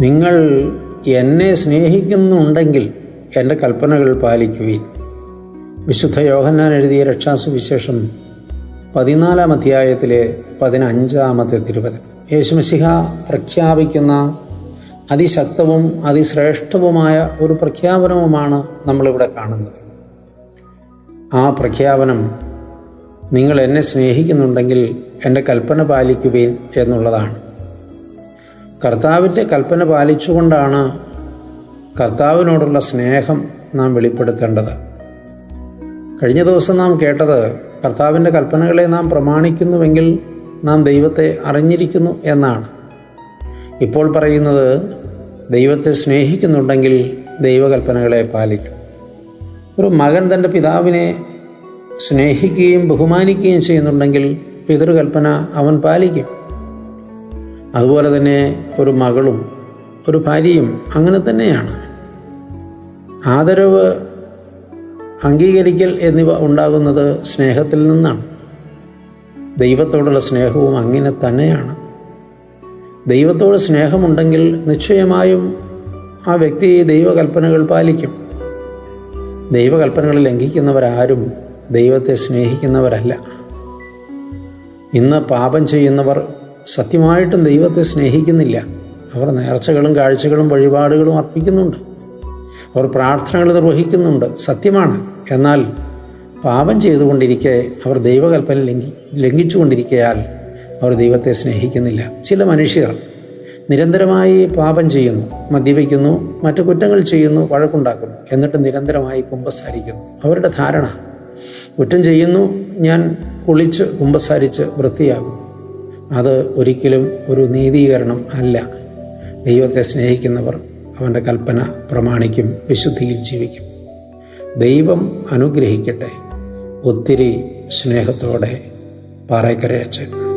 നിങ്ങൾ എന്നെ സ്നേഹിക്കുന്നുണ്ടെങ്കിൽ എന്റെ കൽപ്പനകൾ പാലിക്കുവിൻ. വിശുദ്ധ യോഹന്നാൻ എഴുതിയ രക്ഷാസുവിശേഷം പതിനാലാം അധ്യായത്തിലെ പതിനഞ്ചാമത്തെ തിരുവചനം. യേശുമസിഹ പ്രഖ്യാപിക്കുന്ന അതിശക്തവും അതിശ്രേഷ്ഠവുമായ ഒരു പ്രഖ്യാപനവുമാണ് നമ്മളിവിടെ കാണുന്നത്. ആ പ്രഖ്യാപനം നിങ്ങൾ എന്നെ സ്നേഹിക്കുന്നുണ്ടെങ്കിൽ എന്റെ കൽപ്പന പാലിക്കുവീൻ എന്നുള്ളതാണ്. കർത്താവിന്റെ കൽപ്പന പാലിച്ചുകൊണ്ടാണ് കർത്താവിനോടുള്ള സ്നേഹം നാം വെളിപ്പെടുത്തേണ്ടത്. കഴിഞ്ഞ ദിവസം നാം കേട്ടത് കർത്താവിന്റെ കൽപ്പനകളെ നാം പ്രമാണിക്കുന്നുവെങ്കിൽ നാം ദൈവത്തെ അറിഞ്ഞിരിക്കുന്നു എന്നാണ്. ഇപ്പോൾ പറയുന്നത് ദൈവത്തെ സ്നേഹിക്കുന്നുണ്ടെങ്കിൽ ദൈവകൽപ്പനകളെ പാലിക്കണം ഒരു മകൻ തന്റെ പിതാവിനെ സ്നേഹിക്കുകയും ബഹുമാനിക്കുകയും ചെയ്യുന്നുണ്ടെങ്കിൽ പിതൃകൽപ്പന അവൻ പാലിക്കും. അതുപോലെ തന്നെ ഒരു മകളും ഒരു ഭാര്യയും അങ്ങനെ തന്നെയാണ്. ആദരവ് അംഗീകരിക്കൽ എന്നിവ ഉണ്ടാകുന്നത് സ്നേഹത്തിൽ നിന്നാണ്. ദൈവത്തോടുള്ള സ്നേഹവും അങ്ങനെ തന്നെയാണ്. ദൈവത്തോട് സ്നേഹമുണ്ടെങ്കിൽ നിശ്ചയമായും ആ വ്യക്തി ദൈവകൽപ്പനകൾ പാലിക്കും. ദൈവകൽപ്പനകൾ ലംഘിക്കുന്നവരാരും ദൈവത്തെ സ്നേഹിക്കുന്നവരല്ല. ഇന്ന് പാപം ചെയ്യുന്നവർ സത്യമായിട്ടും ദൈവത്തെ സ്നേഹിക്കുന്നില്ല. അവർ നേർച്ചകളും കാഴ്ചകളും വഴിപാടുകളും അർപ്പിക്കുന്നുണ്ട്. അവർ പ്രാർത്ഥനകൾ നിർവഹിക്കുന്നുണ്ട്. സത്യമാണ്. എന്നാൽ പാപം ചെയ്തുകൊണ്ടിരിക്കെ അവർ ദൈവകൽപ്പന ലംഘി ലംഘിച്ചുകൊണ്ടിരിക്കയാൽ അവർ ദൈവത്തെ സ്നേഹിക്കുന്നില്ല. ചില മനുഷ്യർ നിരന്തരമായി പാപം ചെയ്യുന്നു മദ്യപിക്കുന്നു മറ്റു കുറ്റങ്ങൾ ചെയ്യുന്നു വഴക്കുണ്ടാക്കുന്നു. എന്നിട്ട് നിരന്തരമായി കുമ്പസാരിക്കുന്നു. അവരുടെ ധാരണ കുറ്റം ചെയ്യുന്നു ഞാൻ കുളിച്ച് കുമ്പസാരിച്ച് വൃത്തിയാകും അത് ഒരിക്കലും ഒരു നീതീകരണം അല്ല. ദൈവത്തെ സ്നേഹിക്കുന്നവർ അവന്റെ കൽപ്പന പ്രമാണിക്കും വിശുദ്ധിയിൽ ജീവിക്കും. ദൈവം അനുഗ്രഹിക്കട്ടെ. ഒത്തിരി സ്നേഹത്തോടെ പാറയ്ക്കര അച്ഛൻ